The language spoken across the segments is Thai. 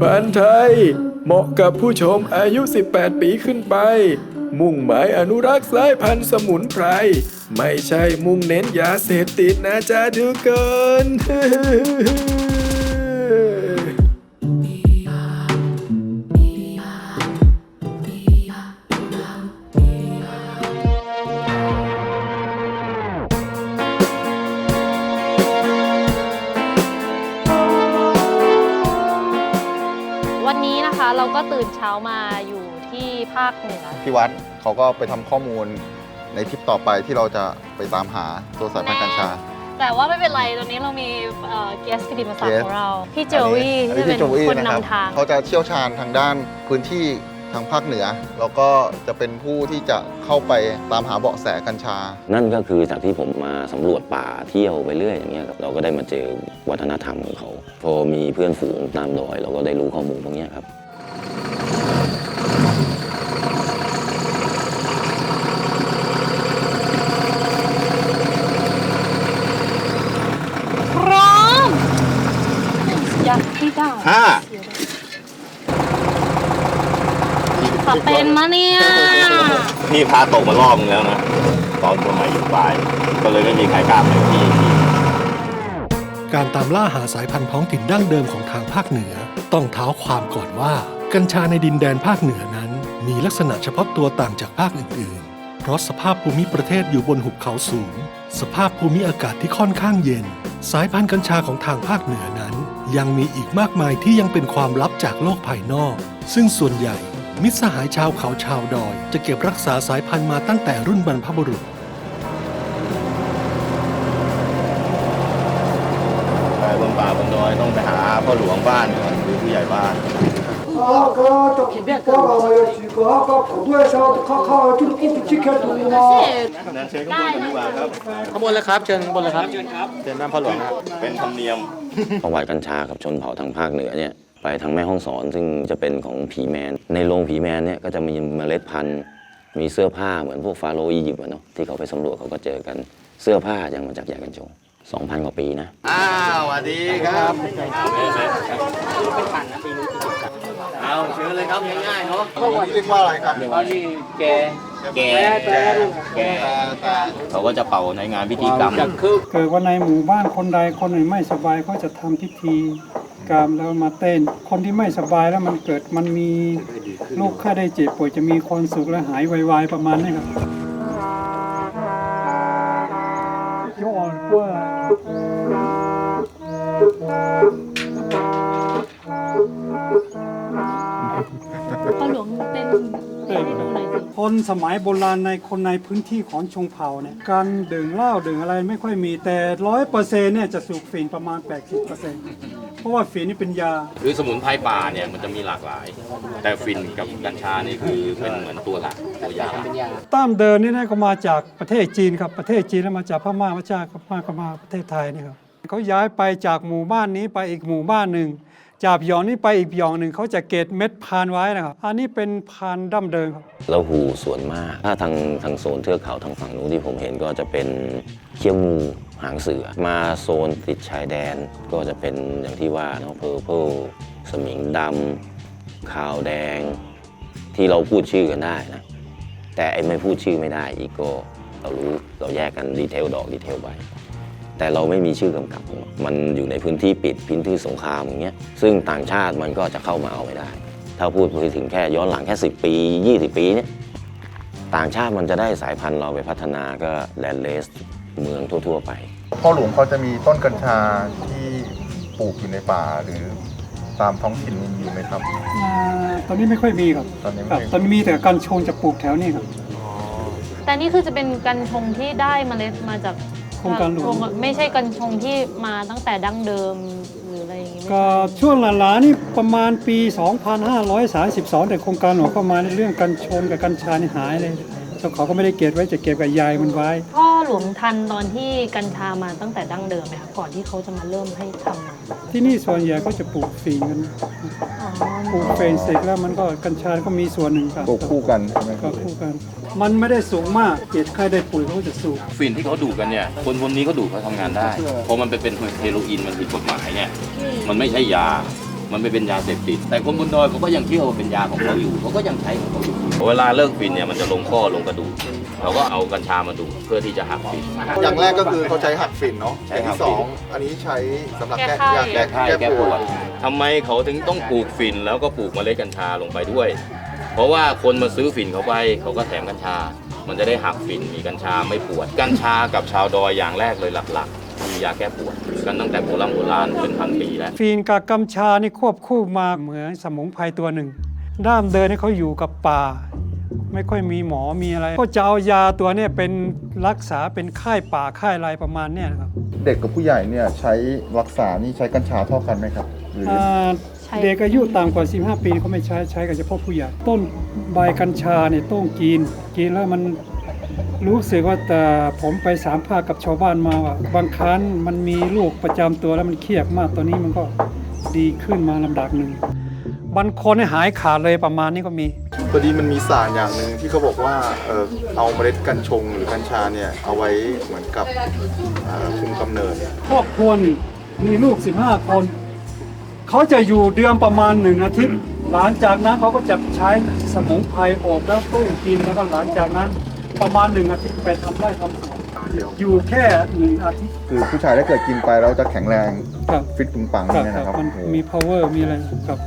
พันไทย เหมาะกับผู้ชมอายุ 18 ปีขึ้นไป มุ่งหมายอนุรักษ์สายพันธุ์สมุนไพร ไม่ใช่มุ่งเน้นยาเสพติดนะจ๊ะทุกคน เราก็ตื่นเช้ามาอยู่ที่ภาคเหนือ พี่วัดเขาก็ไปทำข้อมูลในทริปต่อไปที่เราจะไปตามหาตัวสายพันธุ์กัญชา แต่ว่าไม่เป็นไรตอนนี้เรามีเกสกิติมศักดิ์ Guest ของเรา พี่โจวี่อันที่นี้เป็นพี่โจวี่คนนะครับนำทาง เขาจะเชี่ยวชาญทางด้านพื้นที่ทางภาคเหนือ แล้วก็จะเป็นผู้ที่จะเข้าไปตามหาเบาะแสกัญชา นั่นก็คือจากที่ผมมาสำรวจป่าเที่ยวไปเรื่อยอย่างเงี้ยครับเราก็ได้มาเจอวัฒนธรรมของเขา พอมีเพื่อนฝูงตามดอย เราก็ได้รู้ข้อมูลพวกเนี้ยครับ พร้อมอยากที่ได้ ห้าสเปนมาเนี่ยนี่พาตกมารอบนึงแล้วนะ ตอนสมัยอยู่ปลาย ก็เลยไม่มีใครกล้าไปที่ การตามล่าหาสายพันธุ์ท้องถิ่นดั้งเดิมของทางภาคเหนือ ต้องเท้าความก่อนว่า กัญชาในดินแดนภาคเหนือนั้น มีลักษณะเฉพาะตัวต่างจากภาคอื่น ๆ เพราะสภาพภูมิประเทศอยู่บนหุบเขาสูง สภาพภูมิอากาศที่ค่อนข้างเย็น สายพันธุ์กัญชาของทางภาคเหนือนั้น ยังมีอีกมากมายที่ยังเป็นความลับจากโลกภายนอก ซึ่งส่วนใหญ่ มิตรสหายชาวเขาชาวดอย จะเก็บรักษาสายพันธุ์มาตั้งแต่รุ่นบรรพบุรุษ ไปบนป่าบนดอยต้องไปหาพ่อหลวงบ้านก่อนหรือผู้ใหญ่บ้าน 아까 저 국가가야지 그 아까 고도에서 카카 좀 지켜두구나 นั้นเชิญข้างบนดีกว่าครับ ข้างบนเลยครับ เชิญข้างบนเลยครับ เชิญครับ เชิญน้ำพระหลวงครับ เป็นธรรมเนียม ประวัติกัญชากับชนเผ่าทางภาคเหนือเนี่ยไปทางแม่ห้องสอนซึ่งจะเป็นของผีแมน ในโรงผีแมนเนี่ยก็จะมีเมล็ดพันธุ์ มีเสื้อผ้าเหมือนพวกฟาโรห์อียิปต์อะเนาะที่เขาไปสำรวจเขาก็เจอกันเสื้อผ้ายังมาจากยากัญชง2,000 กว่าปีนะ อ้าวสวัสดีครับ เอาเชิญเลยครับง่ายๆเนาะข้อมูลเรียกว่าอะไรครับเอานี่แกแก่แต่แก่เขาก็จะเป่าในงานพิธีกรรมจากคือเกิดวันในหมู่บ้านคนใดคนหนึ่งไม่สบายก็จะทำพิธีกรรมแล้วมาเต้น คนที่ไม่สบายแล้วมันเกิดมันมีโรคไข้ได้เจ็บป่วยจะมีความสุขและหายไวๆประมาณนี้ครับยอดกว่า คนสมัยโบราณในคนในพื้นที่ของชงเผ่าเนี่ยการดื่มเหล้าดื่มอะไรไม่ค่อยมีแต่ร้อยเปอร์เซ็นต์เนี่ยจะสูบฝิ่นประมาณ 80เปอร์เซ็นต์เพราะว่าฝิ่นนี่เป็นยาคือสมุนไพรป่าเนี่ยมันจะมีหลากหลาย แต่ฟินกับกัญชานี่คือเป็นเหมือนตัวหลักตัวยาต้ามเดินนี่นะก็มาจากประเทศจีนครับประเทศจีนแล้วมาจากพม่าพระเจ้าพม่าก็มาประเทศไทยนี่ครับเขาย้ายไปจากหมู่บ้านนี้ไปอีกหมู่บ้านหนึ่ง จากหยองนี้ไปอีกหยองหนึ่งเขาจะเกตเม็ดพานไว้นะครับ อันนี้เป็นพานดั้มเดิมครับแล้วหูส่วนมาก ถ้าทางทางโซนเทือกเขาทางฝั่งนู้นที่ผมเห็นก็จะเป็นเขี้ยวงูหางเสือ มาโซนติดชายแดนก็จะเป็นอย่างที่ว่าเนาะเพอร์เพลสมิงดำขาวแดง ที่เราพูดชื่อกันได้นะ แต่ไอ้ไม่พูดชื่อไม่ได้อีกก็เรารู้เราแยกกันดีเทลดอกดีเทลไป แต่เราไม่มีชื่อกำกับ มันอยู่ในพื้นที่ปิดพื้นที่สงครามอย่างเงี้ยซึ่งต่างชาติมันก็จะเข้ามาเอาไม่ได้ ถ้าพูดไปถึงแค่ย้อนหลังแค่ 10 ปี 20 ปีเนี่ยต่างชาติมันจะได้สายพันธุ์เราไปพัฒนาก็แลนเลสเมืองทั่ว ๆ ไป พ่อหลวงเขาจะมีต้นกัญชาที่ปลูกอยู่ในป่าหรือตามท้องถิ่นมีอยู่ไหมครับ อ่าตอนนี้ไม่ค่อยมีครับตอนนี้คไม่รับตอนนี้มีแต่การชงจะปลูกแถวนี้ครับ แต่นี่คือจะเป็นกัญชงที่ได้เมล็ดมาจาก โครงการหลวงโคไม่ใช่กัญชงที่มาตั้งแต่ดั้งเดิมหรืออะไรอย่างงี้ไม่ก็ใช่ช่วงหลานๆนี่ประมาณปี 2532 แต่โครงการหลวงเข้ามาในเรื่องกัญชนกับกัญชานี่หายเลยเจ้าเขาก็ไม่ได้เก็บไว้จะเก็บกับยายมันไว้พ่อ หลวงทันตอนที่กัญชามาตั้งแต่ดั้งเดิมไหมคะก่อนที่เขาจะมาเริ่มให้ทำมาที่นี่ส่วนใหญ่ก็จะปลูกฝิ่นกันอ๋อปลูกเฟรนเสร็จแล้วมันก็กัญชาก็มีส่วนหนึ่งครับปลูกคู่กันใช่ไหมคก็รับคู่กัน มันไม่ได้สูงมากเจ็ดใครได้ปุ๋ยเขาก็จะสูง ฟินที่เขาดูดกันเนี่ย คนคนนี้เขาดูดเขาทำงานได้ เพราะมันไปเป็นเฮโรอีนมันผิดกฎหมายเนี่ย มันไม่ใช่ยา มันไม่เป็นยาเสพติด แต่คนบนดอยเขาก็ยังเชื่อว่าเป็นยาของเขาอยู่เขาก็ยังใช้ของเขาอยู่เวลาเลิกฟินเนี่ยมันจะลงข้อลงกระดูกเราก็เอากัญชามาดูดเพื่อที่จะหักฟิน อย่างแรกก็คือเขาใช้หักฝิ่นเนาะใช้อย่างหักที่ฝิ่สนองอันนี้ใช้สำหรับแก้แก้ไข้ยาแก้แก้ไข้แก้ปวดทำไมเขาถึงต้องปลูกฝิ่นแล้วก็ปลูกเมล็ดกัญชาลงไปด้วย เพราะว่าคนมาซื้อฝิ่นเขาไปเขาก็แถมกัญชา มันจะได้หักฝิ่นมีกัญชาไม่ปวด กัญชากับชาวดอยอย่างแรกเลยหลัก ๆคือยาแก้ปวดกันตั้งแต่โบราณโบราณเป็นพันปีแล้วฟีนกับกัญชานี่ควบคู่มาเหมือนสมุนไพรตัวหนึ่งด้ามเดินให้เขาอยู่กับป่า ไม่ค่อยมีหมอมีอะไร ก็จะเอายาตัวเนี้เป็นรักษาเป็นค่ายป่าค่ายอะไรประมาณเนี้ยนะครับเด็กกับผู้ใหญ่เนี่ยใช้รักษานี่ใช้กัญชาเท่ากันไหมครับหรืออ่าใช่เด็กอายุต่ำกว่า 15 ปีเขาไม่ใช้ใช้กันเฉพาะผู้ใหญ่ต้นใบกัญชาเนี่ยต้องกินกินแล้วมัน รู้สึกว่าแต่ผมไปสามภาคกับชาวบ้านมาว่าบางครั้งมันมีลูกประจำตัวแล้วมันเครียดมากตอนนี้มันก็ดีขึ้นมาลำดับหนึ่งบางคนเนี่ยหายขาดเลยประมาณนี้ก็มีพอดีมันมีสารอย่างหนึ่งที่เขาบอกว่าเออเอาเมล็ดกัญชงหรือกัญชาเนี่ยเอาไว้เหมือนกับเอ่อคุมกำเนิดครอบครัวหนึ่งมีลูก 15 คน เขาจะอยู่เดือนประมาณหนึ่งอาทิตย์ หลังจากนั้นเขาก็จะใช้สมุนไพรอบแล้วต้มกินแล้วก็หลังจากนั้น ประมาณหนึ่งอาทิตย์ไปทำไร่ทำสวนอยู่แค่หนึ่งอาทิตย์ คือผู้ชายถ้าเกิดกินไปแล้วจะแข็งแรงครับ ฟิตปึงปังครับเนี่ยครับนะครับมันโอ้โหมี power มีอะไรครับ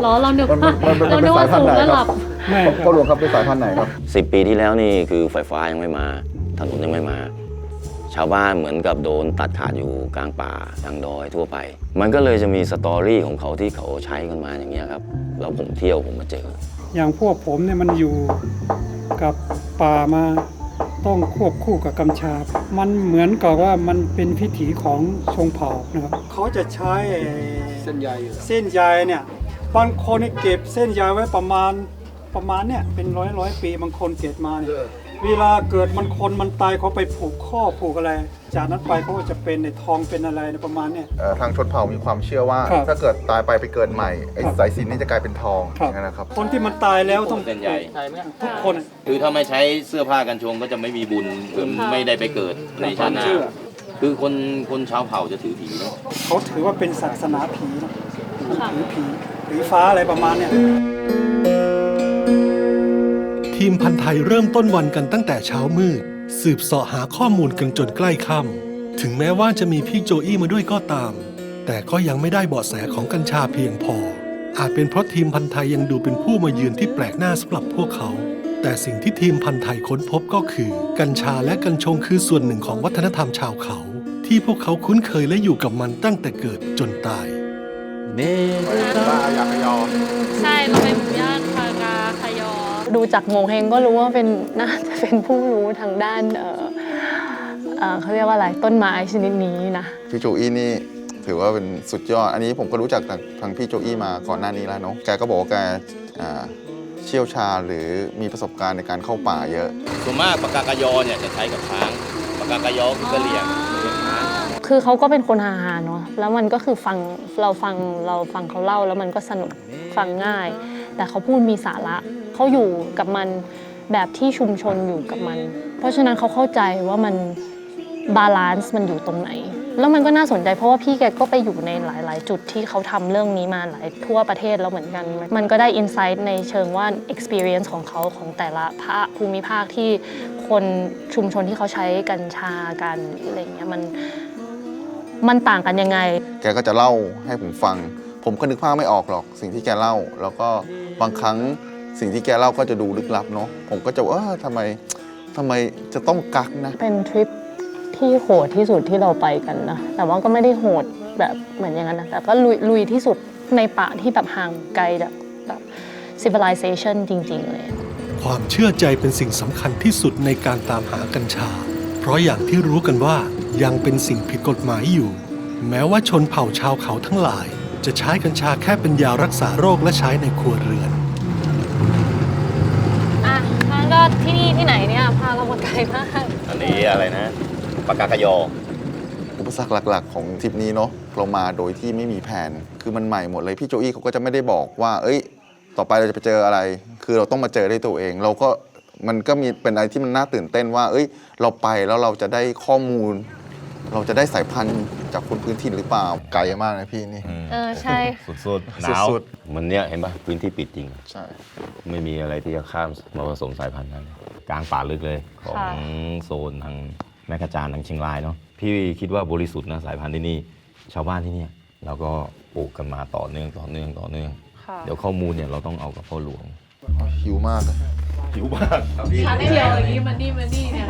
เหรอเรานึกมันว่ามันมันเราเป็นึนกว่าสายพันสูธุ์งไหนแล้วคหรัลับบแม่พ่อหลวงครับเป็นสายพันธุ์ไหนครับ10ปีที่แล้วนี่คือไฟฟ้ายังไม่มา ถนนยังไม่มา ชาวบ้านเหมือนกับโดนตัดขาดอยู่กลางป่ากลางดอยทั่วไป มันก็เลยจะมีสตอรี่ของเขาที่เขาใช้กันมาอย่างเงี้ยครับแล้วผมเที่ยวผมมาเจอ อย่างพวกผมเนี่ยมันอยู่ กับป่ามาต้องควบคู่กับกัญชามันเหมือนกับว่ามันเป็นพิถีของชงเผ่านะครับเขาจะใช้เส้นใยเส้นใยเนี่ยบางคนเนี่ยเก็บเส้นใยไว้ประมาณประมาณเนี่ยเป็นร้อยร้อยปีบางคนเก็บมาเนี่ย เวลาเกิดมันคนมันตายเขาไปผูกข้อผูกอะไร จากนั้นไปเขาก็จะเป็นในทองเป็นอะไรในประมาณเนี่ยเอ่อทางชนเผ่ามีความเชื่อว่า ครับถ้าเกิดตายไปไปเกิดใหม่ไอ้ครับสายสิญจนนี่จะกลายเป็นทองครัอบย่างนั้นนะครับ คนที่มันตายแล้วต้องเส้นใยทุกคนคือถ้าไม่ใช้เสื้อผ้ากันชงก็จะไม่มีบุญคือไม่ได้ไปเกิดในชาติหน้า เชื่อ คือคนคนชาวเผ่าจะถือผีเนาะ เขาถือว่าเป็นศาสนาผีนะถือผีผีฟ้าอะไรประมาณเนี้ย ทีมพันธ์ไทยเริ่มต้นวันกันตั้งแต่เช้ามืด สืบเสาะหาข้อมูลกันจนใกล้ค่ำถึงแม้ว่าจะมีพี่โจอี้มาด้วยก็ตาม แต่ก็ยังไม่ได้เบาะแสของกัญชาเพียงพอ อาจเป็นเพราะทีมพันธ์ไทยยังดูเป็นผู้มาเยือนที่แปลกหน้าสำหรับพวกเขา แต่สิ่งที่ทีมพันธ์ไทยค้นพบก็คือ กัญชาและกัญชงคือส่วนหนึ่งของวัฒนธรรมชาวเขา ที่พวกเขาคุ้นเคยและอยู่กับมันตั้งแต่เกิดจนตายใช่มันเป็นหมูย่างคากาคายอ ดูจากโงเฮงก็รู้ว่าเป็นน่าจะเป็นผู้รู้ทางด้านเออเอ่อเขาเรียกว่าอะไรต้นไม้ชนิดนี้นะพี่โจอี้นี่ถือว่าเป็นสุดยอด อันนี้ผมก็รู้จักจากทางพี่โจอี้มาก่อนหน้านี้แล้วเนาะแกก็บอกว่าแกอ่าเชี่ยวชาญหรือมีประสบการณ์ในการเข้าป่าเยอะส่วนมากปากกากายอเนี่ยจะใช้กับช้างปากกากายอคือกระเหลี่ยงเลี้ยงช้างคือเขาก็เป็นคนฮาๆเนาะแล้วมันก็คือฟังเราฟังเราฟังเขาเล่าแล้วมันก็สนุกฟังง่าย แต่เขาพูดมีสาระเขาอยู่กับมันแบบที่ชุมชนอยู่กับมัน เพราะฉะนั้นเขาเข้าใจว่ามันบาลานซ์มันอยู่ตรงไหน แล้วมันก็น่าสนใจเพราะว่าพี่แกก็ไปอยู่ในหลาย ๆ จุดที่เขาทำเรื่องนี้มาหลายทั่วประเทศแล้วเหมือนกัน มันก็ได้อินไซต์ในเชิงว่า experience ของเขาของแต่ละภาคภูมิภาคที่คนชุมชนที่เขาใช้กัญชากันอะไรเงี้ยมันมันต่างกันยังไง แกก็จะเล่าให้ผมฟัง ผมก็นึกภาพไม่ออกหรอกสิ่งที่แกเล่า แล้วก็บางครั้งสิ่งที่แกเล่าก็จะดูลึกลับเนาะผมก็จะว่าเออทำไมทำไมจะต้องกักนะ เป็นทริปที่โหดที่สุดที่เราไปกันนะ แต่ว่าก็ไม่ได้โหดแบบเหมือนอย่างนั้นนะ แต่ก็ลุยลุยที่สุดในป่าที่แบบห่างไกลจากแบบ civilization จริง ๆ เลย ความเชื่อใจเป็นสิ่งสำคัญที่สุดในการตามหากัญชา เพราะอย่างที่รู้กันว่ายังเป็นสิ่งผิดกฎหมายอยู่ แม้ว่าชนเผ่าชาวเขาทั้งหลาย จะใช้กัญชาแค่เป็นยารักษาโรคและใช้ในครัวเรือน อะงั้นก็ที่นี่ที่ไหนเนี่ยพาเรามาไกลมาก อันนี้อะไรนะปากกากายอ อุปสรรคหลัก ๆ ของทริปนี้เนาะเรามาโดยที่ไม่มีแผน คือมันใหม่หมดเลย พี่โจอี้เขาก็จะไม่ได้บอกว่า เอ้ย ต่อไปเราจะไปเจออะไร คือเราต้องมาเจอด้วยตัวเอง เราก็มันก็มีเป็นอะไรที่มันน่าตื่นเต้นว่า เอ้ย เราไปแล้วเราจะได้ข้อมูล เราจะได้สายพันธุ์จากคนพื้นถิ่นหรือเปล่าไกลมากนะพี่นี่ เออใช่ สุดๆหนาวสุด มันเนี้ยเห็นปะพื้นที่ปิดจริง ใช่ ไม่มีอะไรที่จะข้ามมาผสมสายพันธุ์นั้นกลางป่าลึกเลยของค่ะ โซนทางแม่กระจานทางเชียงรายเนาะพี่คิดว่าบริสุทธิ์นะสายพันธุ์ที่นี่ ชาวบ้านที่เนี่ยเราก็ปลูกกันมาต่อเนื่องต่อเนื่องต่อเนื่อง ค่ะเดี๋ยวข้อมูลเนี่ยเราต้องเอากับพ่อหลวงหิวมากอะหิวมากครับพี่ไม่เกี่ยวอย่างนี้มันนี่มันนี่เนี่ย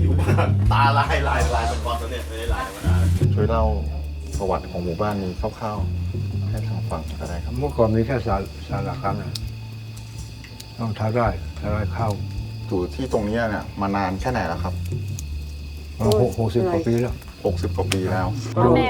หิวมากตาลายลายลายเป็นความสำเร็จไม่ได้ลายธรรมดาช่วยเล่าประวัติของหมู่บ้านนี้คร่าวๆให้ทางฟังก็ได้ครับเมื่อก่อนมีแค่สาสารครั้งนะต้องทาได้ทาได้เข้าอยู่ที่ตรงเนี้ยเนี่ยมานานแค่ไหนแล้วครับมาหกหกสิบกว่าปีแล้ว60กว่าปีแล้ว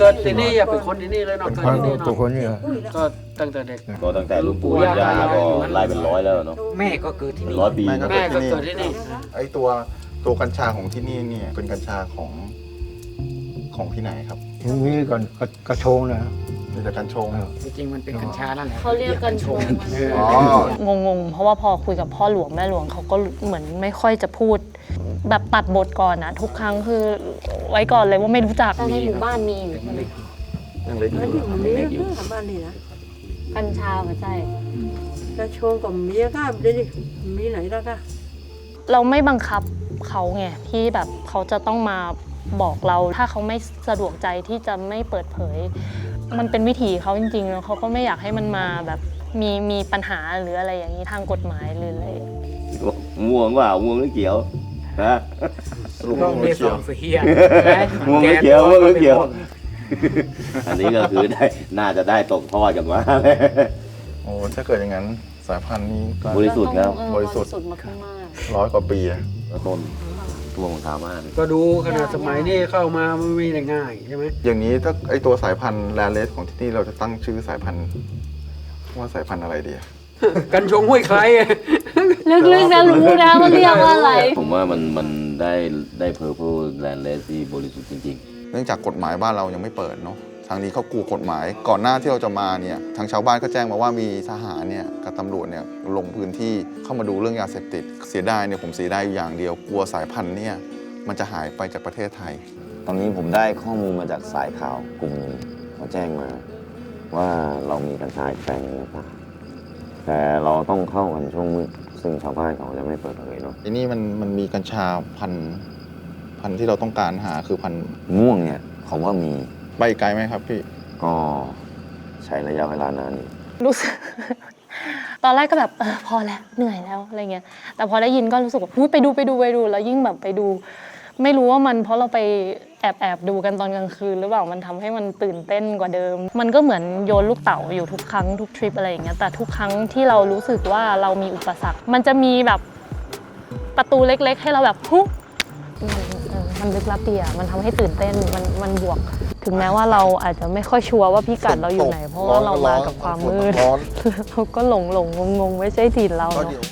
เกิดที่นี่อย่าเป็นคนที่นี่เลยเนาะเป็นเกิดคนที่นี่ตัวเนาะคนนี้เหรอก็ตั้งแต่เด็กก็ตั้งแต่รุ่นปู่รุ่นย่าก็ไล่เป็นร้อยแล้วเนาะแม่ก็เกิดที่เป็นนี่ร้อยปีแม่ก็แม่ก็เกิดที่นี่ไอตัว ตัวกัญชาของที่นี่เนี่ยเป็นกัญชาของของที่ไหนครับมีก่อนกระกระโชงนะมีแต่กัญชง จริงๆมันเป็นกัญชานั่นแหละเขาเรียกกันชง อ๋อ งงๆ เพราะว่าพอคุยกับพ่อหลวงแม่หลวงเขาก็เหมือนไม่ค่อยจะพูด แบบตัดบทก่อนนะทุกครั้งคือไว้ก่อนเลยว่าไม่รู้จักในหมู่บ้านมีอยู่ใช่ไหมยังเล็กอยู่มีนะบ้านนี่นะกัญชาหัวใจกระโชงกับเมียก็เดี๋ยวนี้มีไหนแล้วก็ เราไม่บังคับเขาไงที่แบบเขาจะต้องมาบอกเรา ถ้าเขาไม่สะดวกใจที่จะไม่เปิดเผย มันเป็นวิถีเขาจริงๆแล้วเขาก็ไม่อยากให้มันมาแบบมีมีปัญหาหรืออะไรอย่างนี้ทางกฎหมายหรืออะไรม่วงว่าม่วงหรือเขียวฮะสรุปว่าไม่เขียวเฮียม่วงหรือเขียวม่วงหรือเขียว อันนี้ก็คือได้น่าจะได้ตกทอดกันมาเลยโอ้ถ้าเกิดอย่างนั้น สายพันธุ์นี้ก็บริสุทธิ์ครับเออบริสุทธิ์มากมากร้อยกว่าปีอะต้นท่วงของชาวบ้านก็ดูขนาดสมัยนี้เข้ามามันไม่ได้ง่ายใช่ไหมอย่างนี้ถ้าไอตัวสายพันธุ์แลนเลสของที่นี่เราจะตั้งชื่อสายพันธุ์ว่าสายพันธุ์อะไรดีอะกัญชงห้วยใครลึกๆนะรู้นะว่าเรียกว่าอะไร ผมว่ามันมันได้ได้เพอร์เพลแลนเลสที่บริสุทธิ์จริง เนื่องจากกฎหมายบ้านเรายังไม่เปิดเนาะ ทางนี้เขากลัวกฎหมาย ก่อนหน้าที่เราจะมาเนี่ยทางชาวบ้านก็แจ้งมาว่ามีทหารเนี่ยกับตำรวจเนี่ยลงพื้นที่เข้ามาดูเรื่องยาเสพติด เสียดายเนี่ยผมเสียดายอยู่อย่างเดียวกลัวสายพันธุ์เนี่ยมันจะหายไปจากประเทศไทยๆตอนนี้ผมได้ข้อมูลมาจากสายข่าวกลุ่มหนึ่งเขาแจ้งมา ว่าเรามีกัญชาอีกแปลงหนึงในป่าแต่เราต้องเข้ากันช่วงมืดซึ่งชาวบ้านเขาจะไม่เปิดเผยเนาะทีนี้มันมันมีกัญชาพันธุ์พันธุ์ที่เราต้องการหาคือพันธุ์ม่วงเนี่ยเขาว่ามี ไปไกลไหมครับพี่ ก็ใช้ระยะเวลานานอยู่รู้สึก ตอนแรกก็แบบเออพอแล้วเหนื่อยแล้วอะไรเงี้ยแต่พอได้ยินก็รู้สึกว่าอุ๊ยไปดูไปดูไปดู แล้วยิ่งแบบไปดู ไม่รู้ว่ามันเพราะเราไปแอบแอบดูกันตอนกลางคืนหรือเปล่ามันทำให้มันตื่นเต้นกว่าเดิม มันก็เหมือนโยนลูกเต๋าอยู่ทุกครั้งทุกทริปอะไรอย่างเงี้ยแต่ทุกครั้งที่เรารู้สึกว่าเรามีอุปสรรค มันจะมีแบบประตูเล็ก ๆ ให้เราแบบฮุมันเออมันลึกลับดีอะมันทำให้ตื่นเต้นมันมันบวก ถึงแม้ว่าเราอาจจะไม่ค่อยชัวร์ว่าพี่กัดเราอยู่ไหน เพราะว่าเรามากับความมืดร้อนเราก็หลงหลงงงงๆไม่ใช่ถิ่นเราก็เนอะเดี๋ยว